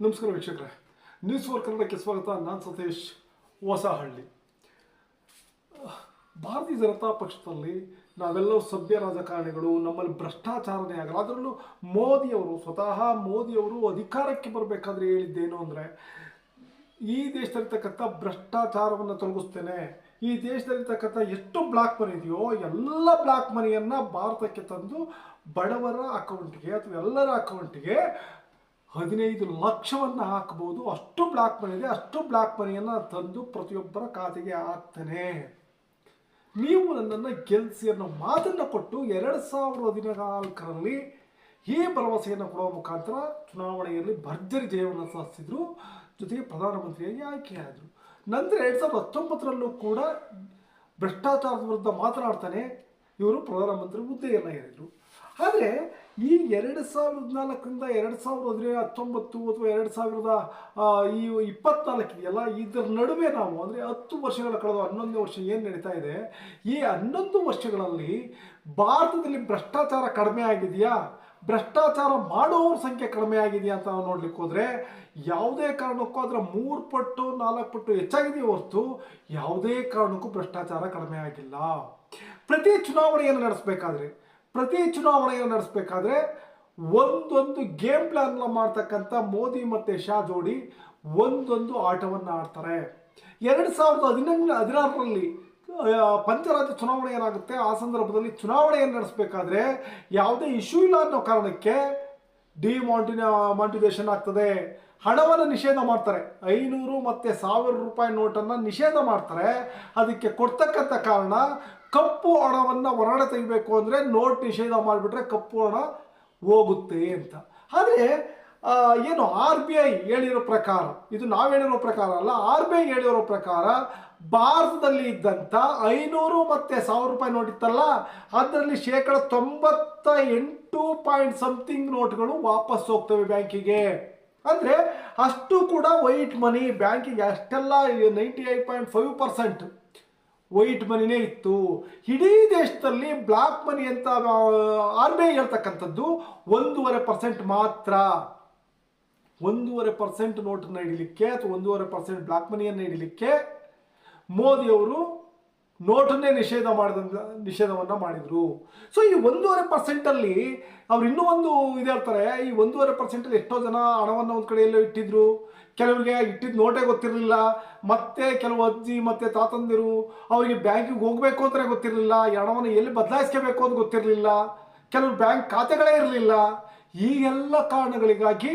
ನಮಸ್ಕಾರ ವೀಕ್ಷಕರೇ. News four ಕನ್ನಡಕ್ಕೆ ಸ್ವಾಗತ. ನಾನು ಸತೀಶ್ ಹೊಸಹಳ್ಳಿ. ಭಾರತೀಯ ಜನತಾ ಪಕ್ಷದಲ್ಲಿ ನಾವೆಲ್ಲರೂ ಸಭ್ಯ ರಾಜಕಾರಣಿಗಳು, ನಮ್ಮಲ್ಲಿ ಭ್ರಷ್ಟಾಚಾರನೇ ಆಗಲ್ಲ. ಅದರಲ್ಲೂ ಮೋದಿಯವರು ಸ್ವತಃ ಮೋದಿಯವರು ಅಧಿಕಾರಕ್ಕೆ ಬರಬೇಕಾದ್ರೆ ಹೇಳಿದ್ದೇನು ಅಂದರೆ, ಈ ದೇಶದಲ್ಲಿರ್ತಕ್ಕಂಥ ಭ್ರಷ್ಟಾಚಾರವನ್ನು ತೊಲಗಿಸ್ತೇನೆ. ಈ ದೇಶದಲ್ಲಿರ್ತಕ್ಕಂಥ ಎಷ್ಟು ಬ್ಲಾಕ್ ಮನಿ ಇದೆಯೋ, ಎಲ್ಲ ಬ್ಲಾಕ್ ಮನಿಯನ್ನು ಭಾರತಕ್ಕೆ ತಂದು ಬಡವರ ಅಕೌಂಟ್ಗೆ ಅಥವಾ ಎಲ್ಲರ ಅಕೌಂಟ್ಗೆ ಹದಿನೈದು ಲಕ್ಷವನ್ನು ಹಾಕ್ಬೋದು. ಅಷ್ಟು ಬ್ಲಾಕ್ ಮನಿ ಇದೆ. ಅಷ್ಟು ಬ್ಲಾಕ್ ಮನಿಯನ್ನು ತಂದು ಪ್ರತಿಯೊಬ್ಬರ ಖಾತೆಗೆ ಹಾಕ್ತಾನೆ. ನೀವು ನನ್ನನ್ನು ಗೆಲ್ಲಿಸಿ ಅನ್ನೋ ಮಾತನ್ನು ಕೊಟ್ಟು ಎರಡು ಸಾವಿರದ ಹದಿನಾಲ್ಕರಲ್ಲಿ ಈ ಭರವಸೆಯನ್ನು ಕೊಡುವ ಮುಖಾಂತರ ಚುನಾವಣೆಯಲ್ಲಿ ಭರ್ಜರಿ ಜಯವನ್ನು ಸಾಧಿಸಿದ್ರು. ಜೊತೆಗೆ ಪ್ರಧಾನಮಂತ್ರಿಯಾಗಿ ಆಯ್ಕೆಯಾದರು. ನಂತರ ಎರಡು ಸಾವಿರದ ಹತ್ತೊಂಬತ್ತರಲ್ಲೂ ಕೂಡ ಭ್ರಷ್ಟಾಚಾರದ ವಿರುದ್ಧ ಮಾತನಾಡ್ತಾನೆ. ಇವರು ಪ್ರಧಾನಮಂತ್ರಿ ಹುದ್ದೆಯನ್ನು ಹೇಳಿದರು ಆದರೆ ಈ ಎರಡು ಸಾವಿರದ ಹದಿನಾಲ್ಕರಿಂದ ಎರಡು ಸಾವಿರದ ಹದಿನೇಳು ಹತ್ತೊಂಬತ್ತು ಅಥವಾ ಎರಡು ಸಾವಿರದ ಈ ಇಪ್ಪತ್ನಾಲ್ಕು ಇದೆಯಲ್ಲ ಇದರ ನಡುವೆ ನಾವು ಅಂದರೆ ಹತ್ತು ವರ್ಷಗಳ ಕಳೆದ ಹನ್ನೊಂದನೇ ವರ್ಷ ಏನು ನಡೀತಾ ಇದೆ? ಈ ಹನ್ನೊಂದು ವರ್ಷಗಳಲ್ಲಿ ಭಾರತದಲ್ಲಿ ಭ್ರಷ್ಟಾಚಾರ ಕಡಿಮೆ ಆಗಿದೆಯಾ? ಭ್ರಷ್ಟಾಚಾರ ಮಾಡುವವ್ರ ಸಂಖ್ಯೆ ಕಡಿಮೆ ಆಗಿದೆಯಾ ಅಂತ ನಾವು ನೋಡ್ಲಿಕ್ಕೆ ಹೋದರೆ ಯಾವುದೇ ಕಾರಣಕ್ಕೂ ಅದರ ಮೂರು ಪಟ್ಟು, ನಾಲ್ಕು ಪಟ್ಟು ಹೆಚ್ಚಾಗಿದೆಯೇ ಹೊರತು ಯಾವುದೇ ಕಾರಣಕ್ಕೂ ಭ್ರಷ್ಟಾಚಾರ ಕಡಿಮೆ ಆಗಿಲ್ಲ. ಪ್ರತಿ ಚುನಾವಣೆಯನ್ನು ನಡೆಸಬೇಕಾದ್ರೆ ಪ್ರತಿ ಚುನಾವಣೆಯನ್ನು ನಡೆಸಬೇಕಾದ್ರೆ ಒಂದೊಂದು ಗೇಮ್ ಪ್ಲಾನ್ ಮಾಡ್ತಕ್ಕಂಥ ಮೋದಿ ಮತ್ತು ಶಾ ಜೋಡಿ ಒಂದೊಂದು ಆಟವನ್ನು ಆಡ್ತಾರೆ. ಎರಡು ಸಾವಿರದ ಹದಿನೆಂಟು ಹದಿನಾರರಲ್ಲಿ ಪಂಚರಾಜ್ಯ ಚುನಾವಣೆ ಏನಾಗುತ್ತೆ? ಆ ಸಂದರ್ಭದಲ್ಲಿ ಚುನಾವಣೆಯನ್ನು ನಡೆಸಬೇಕಾದ್ರೆ ಯಾವುದೇ ಇಶ್ಯೂ ಇಲ್ಲ ಅನ್ನೋ ಕಾರಣಕ್ಕೆ ಡಿಮಾಂಟಿನ ಮಾಂಟಿನೇಷನ್ ಆಗ್ತದೆ. ಹಣವನ್ನು ನಿಷೇಧ ಮಾಡ್ತಾರೆ. ಐನೂರು ಮತ್ತು ಸಾವಿರ ರೂಪಾಯಿ ನೋಟನ್ನು ನಿಷೇಧ ಮಾಡ್ತಾರೆ. ಅದಕ್ಕೆ ಕೊಡ್ತಕ್ಕಂಥ ಕಾರಣ ಕಪ್ಪು ಹಣವನ್ನು ಹೊರಗಡೆ ತೆಗಿಬೇಕು ಅಂದರೆ ನೋಟ್ ನಿಷೇಧ ಮಾಡಿಬಿಟ್ರೆ ಕಪ್ಪು ಹಣ ಹೋಗುತ್ತೆ ಅಂತ. ಆದರೆ ಏನು ಆರ್ ಬಿ ಐ ಹೇಳಿರೋ ಪ್ರಕಾರ, ಇದು ನಾವು ಹೇಳಿರೋ ಪ್ರಕಾರ ಅಲ್ಲ, ಆರ್ ಬಿ ಐ ಹೇಳಿರೋ ಪ್ರಕಾರ ಭಾರತದಲ್ಲಿ ಇದ್ದಂಥ ಐನೂರು ಮತ್ತು ಸಾವಿರ ರೂಪಾಯಿ ನೋಟ್ ಇತ್ತಲ್ಲ, ಅದರಲ್ಲಿ ಶೇಕಡ ತೊಂಬತ್ತ ಎಂಟು ಪಾಯಿಂಟ್ ಸಮಥಿಂಗ್ ನೋಟ್ಗಳು ವಾಪಸ್ ಹೋಗ್ತವೆ ಬ್ಯಾಂಕಿಗೆ. ಅಂದರೆ ಅಷ್ಟು ಕೂಡ ವೈಟ್ ಮನಿ ಬ್ಯಾಂಕಿಗೆ ಅಷ್ಟೆಲ್ಲ ninety eight point five percent white ಮನಿನೇ ಇತ್ತು. ಇಡೀ ದೇಶದಲ್ಲಿ ಬ್ಲಾಕ್ ಮನಿ ಅಂತ ಆರ್ ಬಿ ಐ ಹೇಳ್ತಕ್ಕಂಥದ್ದು ಒಂದೂವರೆ ಪರ್ಸೆಂಟ್ ಮಾತ್ರ. ಒಂದೂವರೆ ಪರ್ಸೆಂಟ್ ನೋಟನ್ನು ಹಿಡಿಲಿಕ್ಕೆ ಅಥವಾ ಒಂದೂವರೆ ಪರ್ಸೆಂಟ್ ಬ್ಲಾಕ್ ಮನಿಯನ್ನು ಹಿಡಿಲಿಕ್ಕೆ ಮೋದಿಯವರು ನೋಟನ್ನೇ ನಿಷೇಧ ಮಾಡಿದ ನಿಷೇಧವನ್ನು ಮಾಡಿದರು. ಸೊ ಈ ಒಂದೂವರೆ ಪರ್ಸೆಂಟಲ್ಲಿ ಅವ್ರು ಇನ್ನೂ ಒಂದು ಇದು ಹೇಳ್ತಾರೆ, ಈ ಒಂದೂವರೆ ಪರ್ಸೆಂಟಲ್ಲಿ ಎಷ್ಟೋ ಜನ ಹಣವನ್ನು ಒಂದು ಕಡೆಯಲ್ಲೋ ಇಟ್ಟಿದ್ರು. ಕೆಲವರಿಗೆ ಇಟ್ಟಿದ್ದ ನೋಟೇ ಗೊತ್ತಿರಲಿಲ್ಲ. ಮತ್ತೆ ಕೆಲವು ಅಜ್ಜಿ ಮತ್ತೆ ತಾತಂದಿರು ಅವರಿಗೆ ಬ್ಯಾಂಕಿಗೆ ಹೋಗಬೇಕು ಅಂತಲೇ ಗೊತ್ತಿರಲಿಲ್ಲ. ಈ ಹಣವನ್ನು ಎಲ್ಲಿ ಬದಲಾಯಿಸ್ಕೋಬೇಕು ಅಂತ ಗೊತ್ತಿರಲಿಲ್ಲ. ಕೆಲವು ಬ್ಯಾಂಕ್ ಖಾತೆಗಳೇ ಇರಲಿಲ್ಲ. ಈ ಎಲ್ಲ ಕಾರಣಗಳಿಗಾಗಿ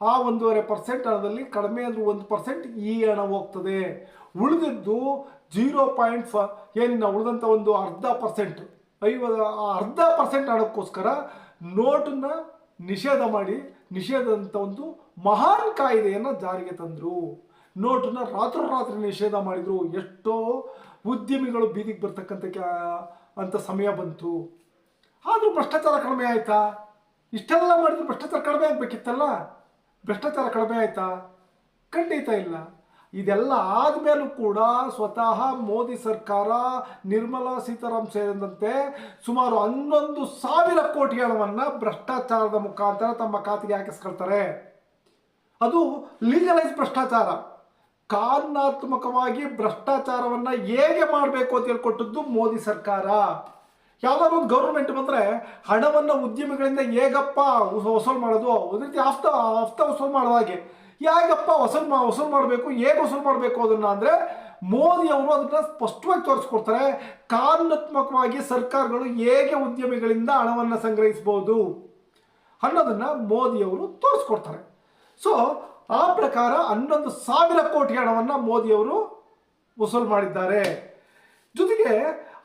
ಆ ಒಂದೂವರೆ ಪರ್ಸೆಂಟ್ ಹಣದಲ್ಲಿ ಕಡಿಮೆ ಅಂದರೂ ಒಂದು ಪರ್ಸೆಂಟ್ ಈ ಹಣ ಹೋಗ್ತದೆ. ಉಳಿದಿದ್ದು ಜೀರೋ ಪಾಯಿಂಟ್ ಫ ಏನಿನ್ನ ಉಳಿದಂಥ ಒಂದು ಅರ್ಧ ಪರ್ಸೆಂಟ್ ಐವತ್ತು ಆ ಅರ್ಧ ಪರ್ಸೆಂಟ್ ಹಣಕ್ಕೋಸ್ಕರ ನೋಟನ್ನು ನಿಷೇಧ ಮಾಡಿ, ನಿಷೇಧದಂಥ ಒಂದು ಮಹಾನ್ ಕಾಯ್ದೆಯನ್ನು ಜಾರಿಗೆ ತಂದರು. ನೋಟನ್ನು ರಾತ್ರೋರಾತ್ರಿ ನಿಷೇಧ ಮಾಡಿದರು. ಎಷ್ಟೋ ಉದ್ಯಮಿಗಳು ಬೀದಿಗೆ ಬರ್ತಕ್ಕಂಥ ಅಂತ ಸಮಯ ಬಂತು. ಆದರೂ ಭ್ರಷ್ಟಾಚಾರ ಕಡಿಮೆ ಆಯಿತಾ? ಇಷ್ಟೆಲ್ಲ ಮಾಡಿದ್ರು ಭ್ರಷ್ಟಾಚಾರ ಕಡಿಮೆ ಆಗಬೇಕಿತ್ತಲ್ಲ? ಭ್ರಷ್ಟಾಚಾರ ಕಡಿಮೆ ಆಯ್ತಾ? ಖಂಡಿತ ಇಲ್ಲ. ಇದೆಲ್ಲ ಆದಮೇಲೂ ಕೂಡ ಸ್ವತಃ ಮೋದಿ ಸರ್ಕಾರ, ನಿರ್ಮಲಾ ಸೀತಾರಾಮ್ ಸೇರಿದಂತೆ ಸುಮಾರು ಹನ್ನೊಂದು ಸಾವಿರ ಕೋಟಿ ಹಣವನ್ನು ಭ್ರಷ್ಟಾಚಾರದ ಮುಖಾಂತರ ತಮ್ಮ ಖಾತೆಗೆ ಹಾಕಿಸ್ಕೊಳ್ತಾರೆ. ಅದು ಲೀಗಲೈಸ್ ಭ್ರಷ್ಟಾಚಾರ. ಕಾನೂನಾತ್ಮಕವಾಗಿ ಭ್ರಷ್ಟಾಚಾರವನ್ನು ಹೇಗೆ ಮಾಡಬೇಕು ಅಂತ ಹೇಳ್ಕೊಟ್ಟದ್ದು ಮೋದಿ ಸರ್ಕಾರ. ಯಾವ್ದಾದ್ರು ಒಂದು ಗೌರ್ಮೆಂಟ್ ಬಂದರೆ ಹಣವನ್ನು ಉದ್ಯಮಿಗಳಿಂದ ಹೇಗಪ್ಪ ವಸೂಲ್ ಮಾಡೋದು? ಒಂದು ರೀತಿ ಆಫ್ತ ಆಫ್ತ ವಸೂಲು ಮಾಡೋ ಹಾಗೆ. ಹೇಗಪ್ಪ ವಸೂಲ್ ಮಾ ವಸೂಲ್ ಮಾಡಬೇಕು? ಹೇಗೆ ವಸೂಲ್ ಮಾಡಬೇಕು ಅದನ್ನು ಅಂದರೆ ಮೋದಿ ಅವರು ಅದನ್ನು ಸ್ಪಷ್ಟವಾಗಿ ತೋರಿಸ್ಕೊಡ್ತಾರೆ. ಕಾನೂನಾತ್ಮಕವಾಗಿ ಸರ್ಕಾರಗಳು ಹೇಗೆ ಉದ್ಯಮಿಗಳಿಂದ ಹಣವನ್ನು ಸಂಗ್ರಹಿಸ್ಬೋದು ಅನ್ನೋದನ್ನು ಮೋದಿಯವರು ತೋರಿಸ್ಕೊಡ್ತಾರೆ. ಸೊ ಆ ಪ್ರಕಾರ ಹನ್ನೊಂದು ಸಾವಿರ ಕೋಟಿ ಹಣವನ್ನು ಮೋದಿಯವರು ವಸೂಲು ಮಾಡಿದ್ದಾರೆ. ಜೊತೆಗೆ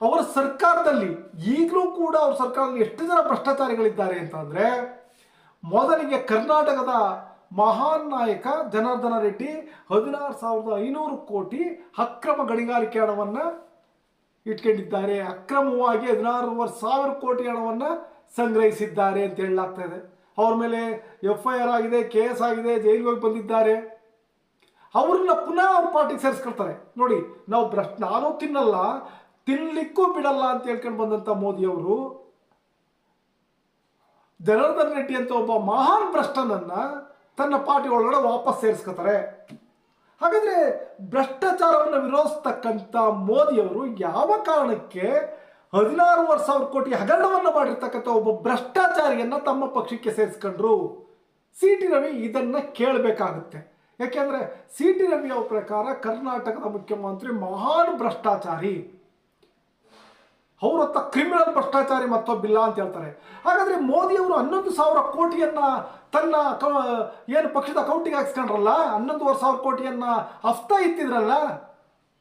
ಅವರ ಸರ್ಕಾರದಲ್ಲಿ ಈಗಲೂ ಕೂಡ ಅವ್ರ ಸರ್ಕಾರದಲ್ಲಿ ಎಷ್ಟು ಜನ ಭ್ರಷ್ಟಾಚಾರಿಗಳಿದ್ದಾರೆ ಅಂತಂದರೆ ಮೊದಲಿಗೆ ಕರ್ನಾಟಕದ ಮಹಾನ್ ನಾಯಕ ಜನಾರ್ದನ ರೆಡ್ಡಿ ಹದಿನಾರು ಸಾವಿರದ ಐನೂರು ಕೋಟಿ ಅಕ್ರಮ ಗಣಿಗಾರಿಕೆ ಹಣವನ್ನು ಇಟ್ಕೊಂಡಿದ್ದಾರೆ. ಅಕ್ರಮವಾಗಿ ಹದಿನಾರೂವರೆ ಸಾವಿರ ಕೋಟಿ ಹಣವನ್ನು ಸಂಗ್ರಹಿಸಿದ್ದಾರೆ ಅಂತ ಹೇಳಲಾಗ್ತಾ ಇದೆ. ಅವ್ರ ಮೇಲೆ ಎಫ್ ಐ ಆರ್ ಆಗಿದೆ ಕೆ ಎಸ್ ಆಗಿದೆ, ಜೈಲಿಗೆ ಹೋಗಿ ಬಂದಿದ್ದಾರೆ. ಅವ್ರನ್ನ ಪುನಃ ಅವ್ರ ಪಾರ್ಟಿಗೆ ಸೇರಿಸ್ಕೊಳ್ತಾರೆ. ನೋಡಿ, ನಾವು ಭ್ರಷ್ಟ ನಾನು ತಿನ್ನಲ್ಲ ತಿನ್ನಲಿಕ್ಕೂ ಬಿಡಲ್ಲ ಅಂತ ಹೇಳ್ಕೊಂಡು ಬಂದಂಥ ಮೋದಿಯವರು ಜನಾರ್ದನ್ ರೆಡ್ಡಿ ಅಂತ ಒಬ್ಬ ಮಹಾನ್ ಭ್ರಷ್ಟನನ್ನ ತನ್ನ ಪಾರ್ಟಿ ಒಳಗಡೆ ವಾಪಸ್ ಸೇರಿಸ್ಕೋತಾರೆ. ಹಾಗಾದ್ರೆ ಭ್ರಷ್ಟಾಚಾರವನ್ನು ವಿರೋಧಿಸ್ತಕ್ಕಂಥ ಮೋದಿಯವರು ಯಾವ ಕಾರಣಕ್ಕೆ ಹದಿನಾರು ವರ್ಷ, ಸಾವಿರ ಕೋಟಿ ಹಗರಣವನ್ನು ಮಾಡಿರ್ತಕ್ಕಂಥ ಒಬ್ಬ ಭ್ರಷ್ಟಾಚಾರಿಯನ್ನು ತಮ್ಮ ಪಕ್ಷಕ್ಕೆ ಸೇರಿಸ್ಕೊಂಡ್ರು? ಸಿ ಟಿ ರವಿ ಇದನ್ನು ಕೇಳಬೇಕಾಗುತ್ತೆ. ಯಾಕೆಂದ್ರೆ ಸಿ ಟಿ ರವಿ ಪ್ರಕಾರ ಕರ್ನಾಟಕದ ಮುಖ್ಯಮಂತ್ರಿ ಮಹಾನ್ ಭ್ರಷ್ಟಾಚಾರಿ. ಅವ್ರ ಹತ್ರ ಕ್ರಿಮಿನಲ್ ಭ್ರಷ್ಟಾಚಾರಿ ಮತ್ತೊಬ್ಬಿಲ್ಲ ಅಂತ ಹೇಳ್ತಾರೆ. ಹಾಗಾದ್ರೆ ಮೋದಿ ಅವರು ಹನ್ನೊಂದು ಸಾವಿರ ಕೋಟಿಯನ್ನ ತನ್ನ ಏನು ಪಕ್ಷದ ಅಕೌಂಟಿಗೆ ಹಾಕ್ಸ್ಕೊಂಡ್ರಲ್ಲ, ಹನ್ನೊಂದುವರೆ ಸಾವಿರ ಕೋಟಿಯನ್ನ ಹಫ್ತಾ ಇತ್ತಿದ್ರಲ್ಲ?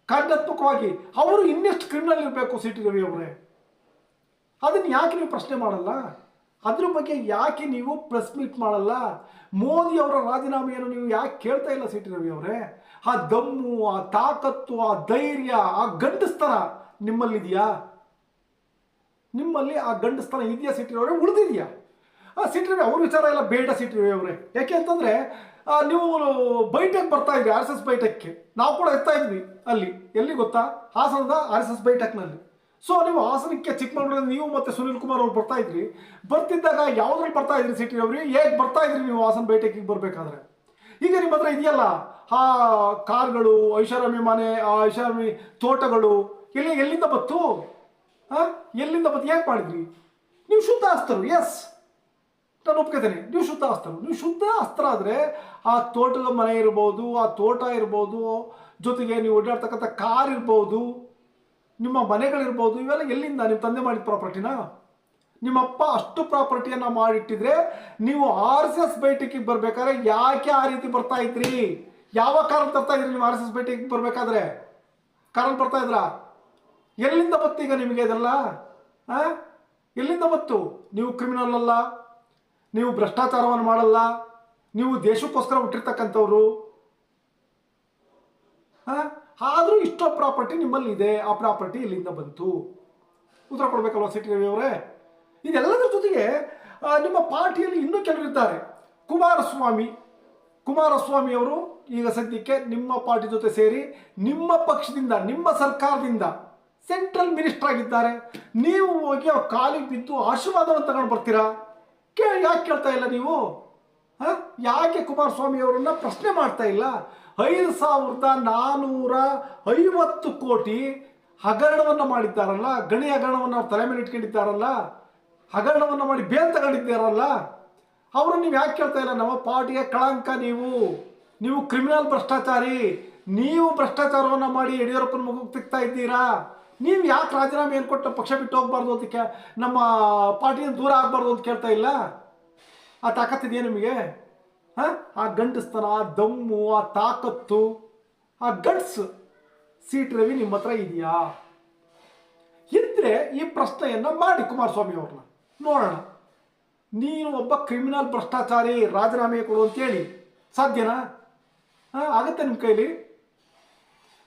ಕಾರ್ಯಾತ್ಮಕವಾಗಿ ಅವರು ಇನ್ನೆಷ್ಟು ಕ್ರಿಮಿನಲ್ ಇರಬೇಕು ಸಿ ಟಿ ರವಿ ಅವರೇ? ಅದನ್ನ ಯಾಕೆ ನೀವು ಪ್ರಶ್ನೆ ಮಾಡಲ್ಲ? ಅದ್ರ ಬಗ್ಗೆ ಯಾಕೆ ನೀವು ಪ್ರೆಸ್ ಮೀಟ್ ಮಾಡಲ್ಲ? ಮೋದಿ ಅವರ ರಾಜೀನಾಮೆಯನ್ನು ನೀವು ಯಾಕೆ ಕೇಳ್ತಾ ಇಲ್ಲ ಸಿ ಟಿ ರವಿ ಅವರೇ? ಆ ದಮ್ಮು, ಆ ತಾಕತ್ತು, ಆ ಧೈರ್ಯ, ಆ ಗಂಡಸ್ತನ ನಿಮ್ಮಲ್ಲಿದೆಯಾ? ನಿಮ್ಮಲ್ಲಿ ಆ ಗಂಡಸ್ತನ ಇದೆಯಾ ಸಿಟ್ಟಿರೋರೆ ಉಳಿದಿದೆಯಾ? ಆ ಸಿ ಟಿ ಅವ್ರ ವಿಚಾರ ಎಲ್ಲ ಬೇಡ ಸಿ ಟಿ ಅವರೇ. ಯಾಕೆ ಅಂತಂದ್ರೆ ನೀವು ಬೈಟಕ್ ಬರ್ತಾ ಇದ್ರಿ, ಆರ್ ಎಸ್ ಎಸ್ ಬೈಟಕ್ಕೆ ನಾವು ಕೂಡ ಎತ್ತಾ ಇದ್ವಿ ಅಲ್ಲಿ. ಎಲ್ಲಿ ಗೊತ್ತಾ? ಹಾಸನದ ಆರ್ ಎಸ್ ಎಸ್ ಬೈಟಕ್ನಲ್ಲಿ. ಸೊ ನೀವು ಹಾಸನಕ್ಕೆ ಚಿಕ್ಕಮಗಳೂರಲ್ಲಿ ನೀವು ಮತ್ತೆ ಸುನಿಲ್ ಕುಮಾರ್ ಅವ್ರು ಬರ್ತಾ ಇದ್ರಿ. ಬರ್ತಿದ್ದಾಗ ಯಾವ್ದ್ರಲ್ಲಿ ಬರ್ತಾ ಇದ್ರಿ ಸಿಟಿ ಅವ್ರಿ ಹೇಗೆ ಬರ್ತಾ ಇದ್ರಿ ನೀವು ಹಾಸನ ಬೈಟಕ್ಕಿಗೆ ಬರಬೇಕಾದ್ರೆ? ಈಗ ನಿಮ್ಮ ಹತ್ರ ಇದೆಯಲ್ಲ, ಆ ಕಾರ್ಗಳು, ಐಷಾರಾಮಿ ಮನೆ, ಆ ಐಷಾರಾಮಿ ತೋಟಗಳು, ಎಲ್ಲಿ ಎಲ್ಲಿಂದ ಬತ್ತು ಆ ಎಲ್ಲಿಂದ ಮತ್ತೆ ಯಾಕೆ ಮಾಡಿದ್ರಿ? ನೀವು ಶುದ್ಧ ಅಸ್ತರು ಎಸ್ ನಾನು ಒಪ್ಕೋತೇನೆ, ನೀವು ಶುದ್ಧ ಅಸ್ತರು. ನೀವು ಶುದ್ಧ ಅಸ್ತ್ರ ಆದರೆ ಆ ತೋಟದ ಮನೆ ಇರ್ಬೋದು, ಆ ತೋಟ ಇರ್ಬೋದು, ಜೊತೆಗೆ ನೀವು ಓಡಾಡ್ತಕ್ಕಂಥ ಕಾರ್ ಇರ್ಬೋದು, ನಿಮ್ಮ ಮನೆಗಳಿರ್ಬೋದು, ಇವೆಲ್ಲ ಎಲ್ಲಿಂದ? ನಿಮ್ಮ ತಂದೆ ಮಾಡಿದ ಪ್ರಾಪರ್ಟಿನ? ನಿಮ್ಮಪ್ಪ ಅಷ್ಟು ಪ್ರಾಪರ್ಟಿಯನ್ನ ಮಾಡಿಟ್ಟಿದ್ರೆ ನೀವು ಆರ್ ಎಸ್ ಎಸ್ ಬೈಟಿಗೆ ಬರ್ಬೇಕಾದ್ರೆ ಯಾಕೆ ಆ ರೀತಿ ಬರ್ತಾ ಇದ್ರಿ? ಯಾವ ಕಾರಣ ತರ್ತಾ ಇದ್ರಿ ನೀವು ಆರ್ ಎಸ್ ಎಸ್ ಬೈಟಿಗೆ ಬರಬೇಕಾದ್ರೆ? ಕಾರಣ ಬರ್ತಾ ಇದ್ರಾ? ಎಲ್ಲಿಂದ ಬತ್ತು ಈಗ ನಿಮಗೆ ಇದೆಲ್ಲ ಹಾಂ ಎಲ್ಲಿಂದ ಬತ್ತು ನೀವು ಕ್ರಿಮಿನಲ್ ಅಲ್ಲ, ನೀವು ಭ್ರಷ್ಟಾಚಾರವನ್ನು ಮಾಡಲ್ಲ, ನೀವು ದೇಶಕ್ಕೋಸ್ಕರ ಹುಟ್ಟಿರ್ತಕ್ಕಂಥವ್ರು. ಆದರೂ ಇಷ್ಟೋ ಪ್ರಾಪರ್ಟಿ ನಿಮ್ಮಲ್ಲಿ ಇದೆ, ಆ ಪ್ರಾಪರ್ಟಿ ಇಲ್ಲಿಂದ ಬಂತು. ಉತ್ತರ ಕೊಡಬೇಕಲ್ವ ಸಿಟಿ ರವಿ ಅವರೇ? ಇದೆಲ್ಲದರ ಜೊತೆಗೆ ನಿಮ್ಮ ಪಾರ್ಟಿಯಲ್ಲಿ ಇನ್ನೂ ಕೆಲವರಿದ್ದಾರೆ ಕುಮಾರಸ್ವಾಮಿ. ಕುಮಾರಸ್ವಾಮಿ ಅವರು ಈಗ ಸದ್ಯಕ್ಕೆ ನಿಮ್ಮ ಪಾರ್ಟಿ ಜೊತೆ ಸೇರಿ ನಿಮ್ಮ ಪಕ್ಷದಿಂದ, ನಿಮ್ಮ ಸರ್ಕಾರದಿಂದ ಸೆಂಟ್ರಲ್ ಮಿನಿಸ್ಟರ್ ಆಗಿದ್ದಾರೆ. ನೀವು ಹೋಗಿ ಅವ್ರ ಕಾಲಿಗೆ ಬಿದ್ದು ಆಶೀರ್ವಾದವನ್ನು ತಗೊಂಡು ಬರ್ತೀರಾ? ಕೇ, ಯಾಕೆ ಕೇಳ್ತಾ ಇಲ್ಲ ನೀವು? ಹಾಂ? ಯಾಕೆ ಕುಮಾರಸ್ವಾಮಿ ಅವರನ್ನು ಪ್ರಶ್ನೆ ಮಾಡ್ತಾ ಇಲ್ಲ? ಐದು ಸಾವಿರದ ನಾನ್ನೂರ ಐವತ್ತು ಕೋಟಿ ಹಗರಣವನ್ನು ಮಾಡಿದ್ದಾರಲ್ಲ, ಗಣಿ ಹಗರಣವನ್ನು ಅವ್ರ ತಲೆ ಮೇಲೆ ಇಟ್ಕೊಂಡಿದ್ದಾರಲ್ಲ, ಹಗರಣವನ್ನು ಮಾಡಿ ಬೇಲ್ ತಗೊಂಡಿದ್ದಾರಲ್ಲ ಅವರು ನೀವು ಯಾಕೆ ಕೇಳ್ತಾ ಇಲ್ಲ? ನಮ್ಮ ಪಾರ್ಟಿಗೆ ಕಳಂಕ ನೀವು. ನೀವು ಕ್ರಿಮಿನಲ್ ಭ್ರಷ್ಟಾಚಾರಿ. ನೀವು ಭ್ರಷ್ಟಾಚಾರವನ್ನು ಮಾಡಿ ಯಡಿಯೂರಪ್ಪನ ಮಗುಗೆ ತಿಕ್ತಾ ಇದ್ದೀರಾ? ನೀವು ಯಾಕೆ ರಾಜೀನಾಮೆ ಏನು ಕೊಟ್ಟು ಪಕ್ಷ ಬಿಟ್ಟು ಹೋಗ್ಬಾರ್ದು ಅಂತ ನಮ್ಮ ಪಾರ್ಟಿಯಿಂದ ದೂರ ಆಗಬಾರ್ದು ಅಂತ ಕೇಳ್ತಾ ಇಲ್ಲ? ಆ ತಾಕತ್ತಿದೆಯಾ ನಿಮಗೆ? ಹಾ? ಆ ಗಂಟಸ್ತನ ಆ ದಮ್ಮು ಆ ತಾಕತ್ತು ಆ ಗಟ್ಸ್ ಸೀಟ್ ರವಿ ನಿಮ್ಮ ಹತ್ರ ಇದೆಯಾ? ಇದ್ರೆ ಈ ಪ್ರಶ್ನೆಯನ್ನ ಮಾಡಿ ಕುಮಾರಸ್ವಾಮಿ ಅವ್ರನ್ನ. ನೋಡೋಣ. ನೀನು ಒಬ್ಬ ಕ್ರಿಮಿನಲ್ ಭ್ರಷ್ಟಾಚಾರಿ ರಾಜೀನಾಮೆ ಕೊಡು ಅಂತೇಳಿ ಸಾಧ್ಯನಾ? ಹಾ, ಆಗತ್ತೆ ನಿಮ್ಮ ಕೈಲಿ?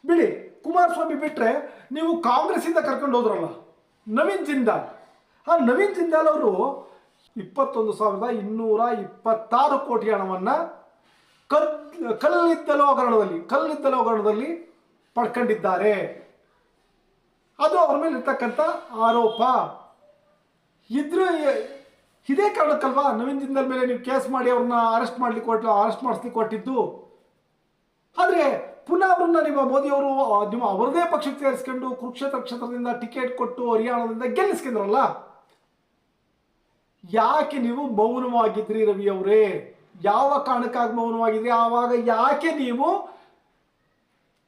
ಬಿಡಿ. ಕುಮಾರಸ್ವಾಮಿ ಬಿಟ್ಟರೆ ನೀವು ಕಾಂಗ್ರೆಸ್ಸಿಂದ ಕರ್ಕೊಂಡು ಹೋದ್ರಲ್ಲ? ನವೀನ್ ಜಿಂದಾಲ್. ಆ ನವೀನ್ ಜಿಂದಾಲ್ ಅವರು ಇಪ್ಪತ್ತೊಂದು ಸಾವಿರದ ಇನ್ನೂರ ಇಪ್ಪತ್ತಾರು ಕೋಟಿ ಹಣವನ್ನ ಕಲ್, ಕಲ್ಲಿದ್ದಲು ಹಗರಣದಲ್ಲಿ ಕಲ್ಲಿದ್ದಲು ಹಗರಣದಲ್ಲಿ ಪಡ್ಕೊಂಡಿದ್ದಾರೆ. ಅದು ಅವ್ರ ಮೇಲೆ ಇರ್ತಕ್ಕಂಥ ಆರೋಪ. ಇದ್ರ ಇದೇ ಕಾರಣಕ್ಕಲ್ವಾ ನವೀನ್ ಜಿಂದಾಲ್ ಮೇಲೆ ನೀವು ಕೇಸ್ ಮಾಡಿ ಅವ್ರನ್ನ ಅರೆಸ್ಟ್ ಮಾಡ್ಲಿಕ್ಕೆ ಕೊಟ್ಟು ಅರೆಸ್ಟ್ ಮಾಡಿಸ್ಲಿಕ್ಕೆ ಕೊಟ್ಟಿದ್ದು? ಆದರೆ ಪುನಃ ಅವ್ರನ್ನ ನಿಮ್ಮ ಮೋದಿಯವರು ನಿಮ್ಮ ಅವರದೇ ಪಕ್ಷಕ್ಕೆ ಸೇರಿಸ್ಕೊಂಡು ಕುರುಕ್ಷೇತ್ರ ಕ್ಷೇತ್ರದಿಂದ ಟಿಕೆಟ್ ಕೊಟ್ಟು ಹರಿಯಾಣದಿಂದ ಗೆಲ್ಲಿಸ್ಕೊಂಡ್ರಲ್ಲ? ಯಾಕೆ ನೀವು ಮೌನವಾಗಿದ್ರಿ ರವಿ ಅವರೇ? ಯಾವ ಕಾರಣಕ್ಕಾಗಿ ಮೌನವಾಗಿದ್ರಿ? ಆವಾಗ ಯಾಕೆ ನೀವು